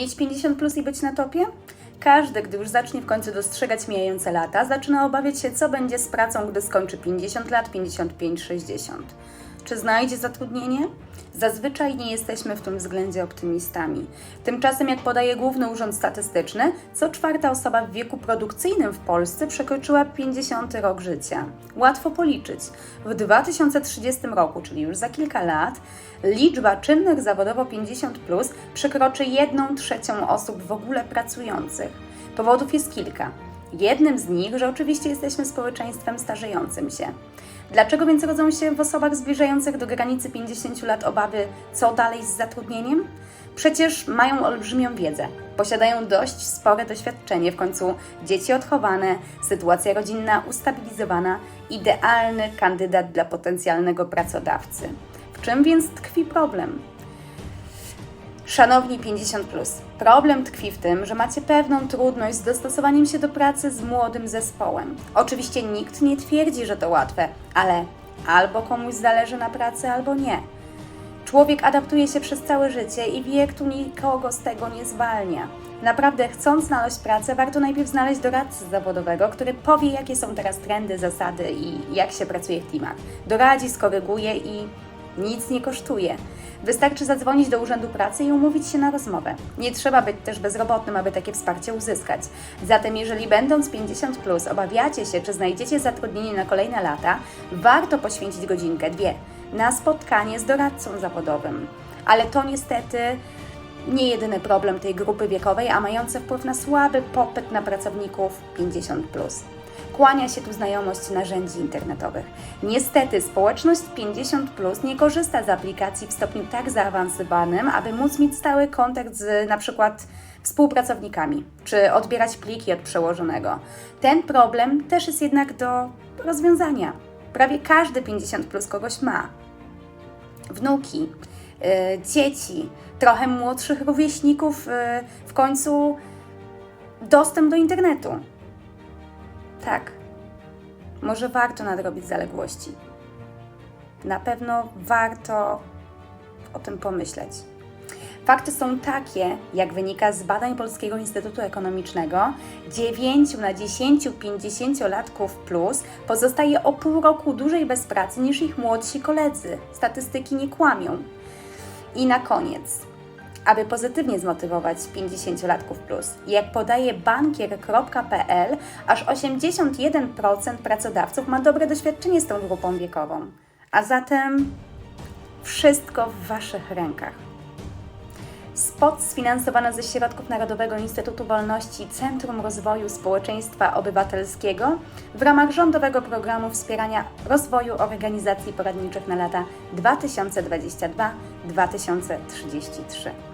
Mieć 50 plus i być na topie? Każdy, gdy już zacznie w końcu dostrzegać mijające lata, zaczyna obawiać się, co będzie z pracą, gdy skończy 50 lat, 55, 60. Czy znajdzie zatrudnienie? Zazwyczaj nie jesteśmy w tym względzie optymistami. Tymczasem, jak podaje Główny Urząd Statystyczny, co czwarta osoba w wieku produkcyjnym w Polsce przekroczyła 50 rok życia. Łatwo policzyć. W 2030 roku, czyli już za kilka lat, liczba czynnych zawodowo 50 plus przekroczy 1 trzecią osób w ogóle pracujących. Powodów jest kilka. Jednym z nich, że oczywiście jesteśmy społeczeństwem starzejącym się. Dlaczego więc rodzą się w osobach zbliżających do granicy 50 lat obawy, co dalej z zatrudnieniem? Przecież mają olbrzymią wiedzę, posiadają dość spore doświadczenie, w końcu dzieci odchowane, sytuacja rodzinna ustabilizowana, idealny kandydat dla potencjalnego pracodawcy. W czym więc tkwi problem? Szanowni 50, problem tkwi w tym, że macie pewną trudność z dostosowaniem się do pracy z młodym zespołem. Oczywiście nikt nie twierdzi, że to łatwe, ale albo komuś zależy na pracy, albo nie. Człowiek adaptuje się przez całe życie i wiek tu nikogo z tego nie zwalnia. Naprawdę, chcąc znaleźć pracę, warto najpierw znaleźć doradcę zawodowego, który powie, jakie są teraz trendy, zasady i jak się pracuje w teamach. Doradzi, skoryguje i nic nie kosztuje. Wystarczy zadzwonić do Urzędu Pracy i umówić się na rozmowę. Nie trzeba być też bezrobotnym, aby takie wsparcie uzyskać. Zatem, jeżeli będąc 50, plus, obawiacie się, czy znajdziecie zatrudnienie na kolejne lata, warto poświęcić godzinkę, dwie na spotkanie z doradcą zawodowym. Ale to niestety nie jedyny problem tej grupy wiekowej, a mający wpływ na słaby popyt na pracowników 50. Plus. Kłania się tu znajomość narzędzi internetowych. Niestety społeczność 50 plus nie korzysta z aplikacji w stopniu tak zaawansowanym, aby móc mieć stały kontakt z na przykład współpracownikami, czy odbierać pliki od przełożonego. Ten problem też jest jednak do rozwiązania. Prawie każdy 50 plus kogoś ma. Wnuki, y, dzieci, trochę młodszych rówieśników, y, w końcu dostęp do internetu. Tak, może warto nadrobić zaległości. Na pewno warto o tym pomyśleć. Fakty są takie, jak wynika z badań Polskiego Instytutu Ekonomicznego, 9 na 10 50-latków plus pozostaje o pół roku dłużej bez pracy niż ich młodsi koledzy. Statystyki nie kłamią. I na koniec, aby pozytywnie zmotywować 50-latków plus. Jak podaje bankier.pl, aż 81% pracodawców ma dobre doświadczenie z tą grupą wiekową. A zatem wszystko w Waszych rękach. Spot sfinansowano ze środków Narodowego Instytutu Wolności Centrum Rozwoju Społeczeństwa Obywatelskiego w ramach rządowego programu wspierania rozwoju organizacji poradniczych na lata 2022-2033.